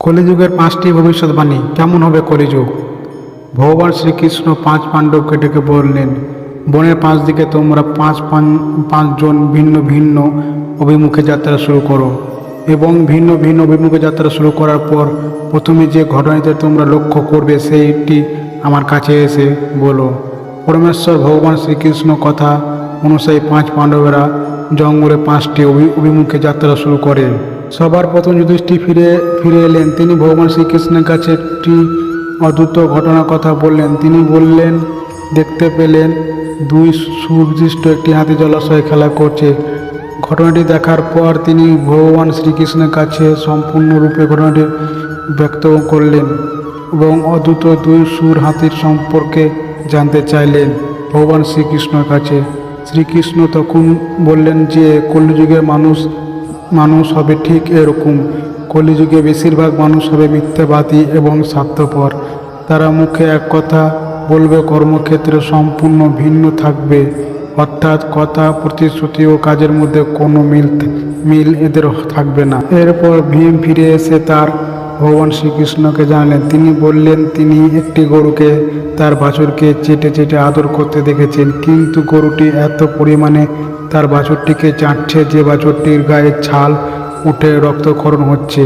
কলিযুগের পাঁচটি ভবিষ্যৎবাণী। কেমন হবে কলিযুগ? ভগবান শ্রীকৃষ্ণ পাঁচ পাণ্ডবকে ডেকে বললেন, বনের পাঁচ দিকে তোমরা পাঁচ পাঁচজন ভিন্ন ভিন্ন অভিমুখে যাত্রা শুরু করো এবং ভিন্ন ভিন্ন অভিমুখে যাত্রা শুরু করার পর প্রথমে যে ঘটনাতে তোমরা লক্ষ্য করবে সেইটি আমার কাছে এসে বলো। পরমেশ্বর ভগবান শ্রীকৃষ্ণ কথা অনুযায়ী পাঁচ পাণ্ডবেরা জঙ্গলে পাঁচটি অভি- অভিমুখে যাত্রা শুরু করে। সবার প্রথম যুধিষ্ঠির ফিরে ফিরে এলেন। তিনি ভগবান শ্রীকৃষ্ণের কাছে একটি অদ্ভুত ঘটনার কথা বললেন। তিনি বললেন, দেখতে পেলেন দুই সুদৃষ্ট একটি হাতি জলাশয়ে খেলা করছে। ঘটনাটি দেখার পর তিনি ভগবান শ্রীকৃষ্ণের কাছে সম্পূর্ণরূপে ঘটনাটি ব্যক্ত করলেন এবং অদ্ভুত দুই সুর হাতির সম্পর্কে জানতে চাইলেন ভগবান শ্রীকৃষ্ণের কাছে। শ্রীকৃষ্ণ তখন বললেন যে, কলিযুগের মানুষ মানুষ হবে ঠিক এরকম। কলিযুগে বেশিরভাগ মানুষ হবে মিথ্যাবাদী এবং স্বার্থপর। তারা মুখে এক কথা বলবে, কর্মক্ষেত্রে সম্পূর্ণ ভিন্ন থাকবে। অর্থাৎ কথা, প্রতিশ্রুতি ও কাজের মধ্যে কোনো মিল মিল এদের থাকবে না। এরপর ভীম ফিরে এসে তার ভগবান শ্রীকৃষ্ণকে জানালেন। তিনি বললেন, তিনি একটি গরুকে, তার বাছুরকে চেটে চেটে আদর করতে দেখেছেন। কিন্তু গরুটি এত পরিমাণে তার বাছুরটিকে চাটছে যে বাছুরটির গায়ে ছাল উঠে রক্তক্ষরণ হচ্ছে।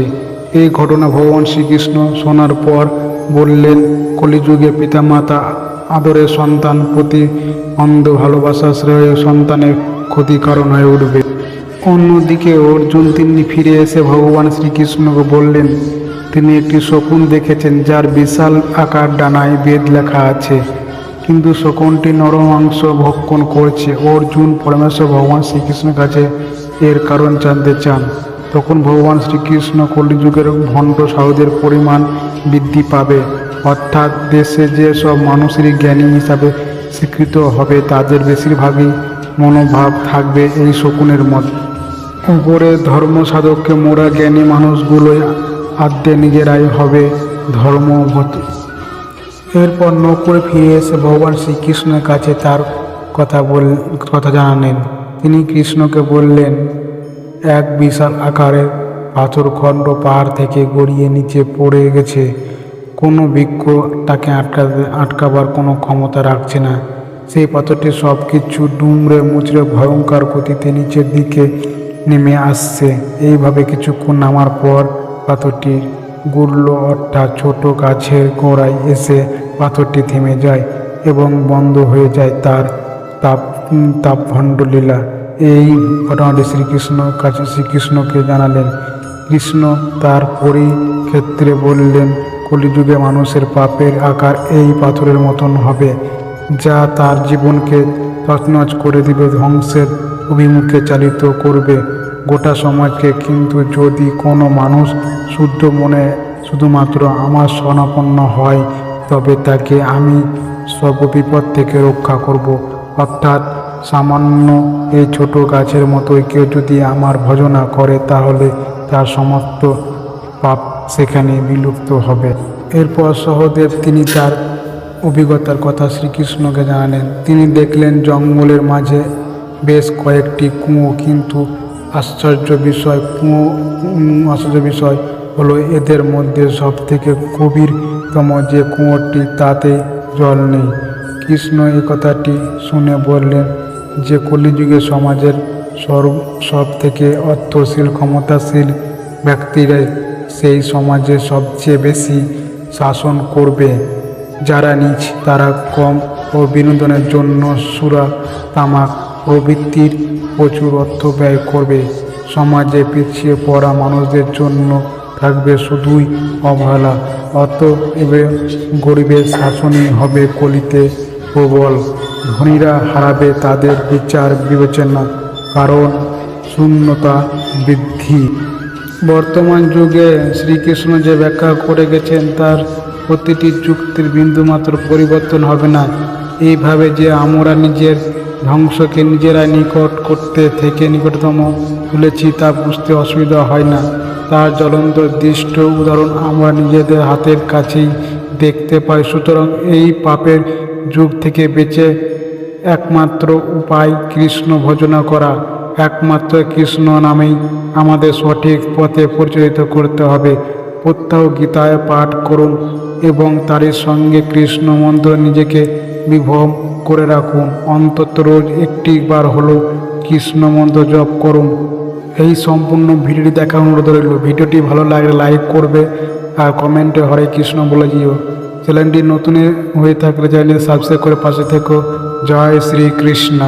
এই ঘটনা ভগবান শ্রীকৃষ্ণ শোনার পর বললেন, কলিযুগে পিতামাতা আদরের সন্তান প্রতি অন্ধ ভালোবাসা শ্রেয় সন্তানের ক্ষতি কারণ হয়ে উঠবে। অন্যদিকে অর্জুন তিনি ফিরে এসে ভগবান শ্রীকৃষ্ণকে বললেন তিনি একটি শকুন দেখেছেন যার বিশাল আকার ডানায় বেদ লেখা আছে। কিন্তু শকুনটি নরমাংস ভক্ষণ করছে। অর্জুন পরমেশ্বর ভগবান শ্রীকৃষ্ণের কাছে এর কারণ জানতে চান। তখন ভগবান শ্রীকৃষ্ণ কলিযুগের ভণ্ড সাহুদের পরিমাণ বৃদ্ধি পাবে। অর্থাৎ দেশে যে সব মানুষেরই জ্ঞানী হিসাবে স্বীকৃত হবে, তাদের বেশিরভাগই মনোভাব থাকবে এই শকুনের মত। উপরে ধর্ম সাধককে মোরা জ্ঞানী মানুষগুলোই আদ্যে নিজেরাই হবে ধর্মভূত এরপর নৌকোয় ফিরে এসে ভগবান শ্রীকৃষ্ণের কাছে তার কথা বল, কথা জানালেন। তিনি কৃষ্ণকে বললেন, এক বিশাল আকারের পাথরখণ্ড পাহাড় থেকে গড়িয়ে নিচে পড়ে গেছে। কোনো বৃক্ষ তাকে আটকাতে, আটকাবার কোনো ক্ষমতা রাখছে না। সেই পাথরটি সব কিছু ডুমড়ে মুচড়ে ভয়ঙ্কর গতিতে নিচের দিকে নেমে আসছে। এইভাবে কিছুক্ষণ নামার পর পাথরটি গুড়ল অর্থাৎ ছোট গাছের গোড়ায় এসে পাথরটি থেমে যায় এবং বন্ধ হয়ে যায় তার তাপ তাপভণ্ড লীলা এই ঘটনাটি শ্রীকৃষ্ণ কাছে শ্রীকৃষ্ণকে জানালেন। কৃষ্ণ তার পরিক্ষেত্রে বললেন, কলিযুগে মানুষের পাপের আকার এই পাথরের মতন হবে, যা তার জীবনকে তছনছ করে দিবে, ধ্বংসের অভিমুখে চালিত করবে। গোটা সমাজকে, কিন্তু যদি কোনো মানুষ শুদ্ধ মনে শুধুমাত্র আমার স্বনাপন্ন হয়, তবে তাকে আমি সর্ব বিপদ থেকে রক্ষা করব। অর্থাৎ সামান্য এই ছোট গাছের মতোই কেউ যদি আমার ভজনা করে, তাহলে তার সমস্ত পাপ সেখানে বিলুপ্ত হবে। এরপর সহদেব তিনি তার অভিজ্ঞতার কথা শ্রীকৃষ্ণকে জানালেন। তিনি দেখলেন জঙ্গলের মাঝে বেশ কয়েকটি কুঁয়ো, কিন্তু আশ্চর্য বিষয় আশ্চর্য বিষয় হলো এদের মধ্যে সব থেকে গভীরতম যে কুঁয়োটি, তাতে জল নেই। কৃষ্ণ এই কথাটি শুনে বললেন, যে কলিযুগে সমাজের সর্ব সব থেকে অর্থশীল, ক্ষমতাশীল ব্যক্তিরাই সেই সমাজে সবচেয়ে বেশি শাসন করবে। যারা নিজ, তারা কম ও বিনোদনের জন্য সুরা, তামাক প্রবৃত্তির প্রচুর অর্থ ব্যয় করবে। সমাজে পিছিয়ে পড়া মানুষদের জন্য থাকবে শুধুই অবহেলা। অত এবে গরিবের শাসনই হবে কলিতে প্রবল। ধনীরা হারাবে তাদের বিচার বিবেচনা, কারণ শূন্যতা বৃদ্ধি। বর্তমান যুগে শ্রীকৃষ্ণ যে ব্যাখ্যা করে গেছেন, তার প্রতিটি যুক্তির বিন্দুমাত্র পরিবর্তন হবে না। এইভাবে যে আমরা নিজের ধ্বংসকে নিজেরাই নিকট করতে থেকে নিকটতম তুলেছি তা বুঝতে অসুবিধা হয় না। তার জ্বলন্ত দৃষ্ট উদাহরণ আমরা নিজেদের হাতের কাছেই দেখতে পাই। সুতরাং এই পাপের যুগ থেকে বেঁচে একমাত্র উপায় কৃষ্ণ ভজনা করা। একমাত্র কৃষ্ণ নামেই আমাদের সঠিক পথে পরিচালিত করতে হবে। প্রত্যাহ গীতায় পাঠ করুন এবং তারই সঙ্গে কৃষ্ণ মন্ত্র নিজেকে বিভব করে রাখুন। অন্তত রোজ একটি বার হলো কৃষ্ণ মন্ত্র জপ করুন। এই সম্পূর্ণ ভিডিওটি দেখা অনুরোধ রইল। ভিডিওটি ভালো লাগলে লাইক করবে আর কমেন্টে হরে কৃষ্ণ বলে যেও চ্যানেলটি নতুন হয়ে থাকলে চ্যানেল সাবস্ক্রাইব করে পাশে থেকো। জয় শ্রী কৃষ্ণ